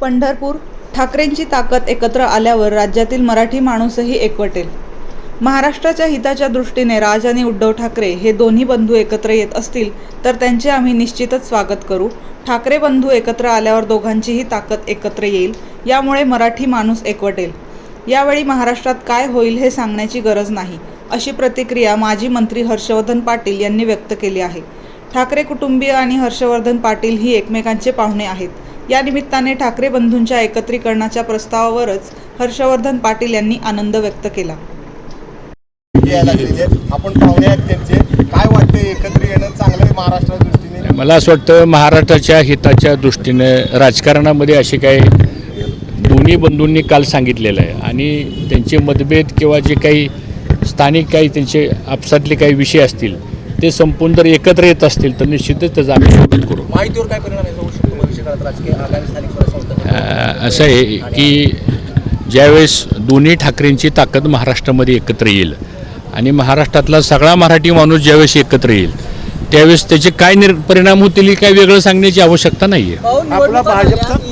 पंढरपूर ठाकरेंची ताकद एकत्र आल्यावर राज्यातील मराठी माणूसही एकवटेल. महाराष्ट्राच्या हिताच्या दृष्टीने राज आणि उद्धव ठाकरे हे दोन्ही बंधू एकत्र येत असतील तर त्यांचे आम्ही निश्चितच स्वागत करू. ठाकरे बंधू एकत्र आल्यावर दोघांचीही ताकद एकत्र येईल यामुळे मराठी माणूस एकवटेल. यावेळी महाराष्ट्रात काय होईल हे सांगण्याची गरज नाही अशी प्रतिक्रिया माजी मंत्री हर्षवर्धन पाटील यांनी व्यक्त केली आहे. ठाकरे कुटुंबीय आणि हर्षवर्धन पाटील ही एकमेकांचे पाहुणे आहेत. या निमित्ताने ठाकरे बंधूंच्या एकत्रीकरणाच्या प्रस्तावावरच हर्षवर्धन पाटील यांनी आनंद व्यक्त केला. आपण पाहुणे आहेत त्यांचे. काय वाटते एकत्र येणं? चांगलं आहे महाराष्ट्राच्या दृष्टीने? मला असं वाटतं महाराष्ट्राच्या हिताच्या दृष्टीनं राजकारणामध्ये असे काही दोन्ही बंधूंनी काल सांगितलेलं आहे. आणि त्यांचे मतभेद किंवा जे काही स्थानिक काही त्यांचे आपसातले काही विषय असतील ते संपून जर एकत्र येत असतील तर निश्चितच त्याचा आम्ही स्वागत करू. माहितीवर काय परिणाम असं आहे की ज्यावेळेस दोन्ही ठाकरेंची ताकद महाराष्ट्रामध्ये एकत्र येईल आणि महाराष्ट्रातला सगळा मराठी माणूस ज्यावेळेस एकत्र येईल त्यावेळेस त्याचे काय निर परिणाम होतील हे काय वेगळं सांगण्याची आवश्यकता नाही आहे आपला भाजपचा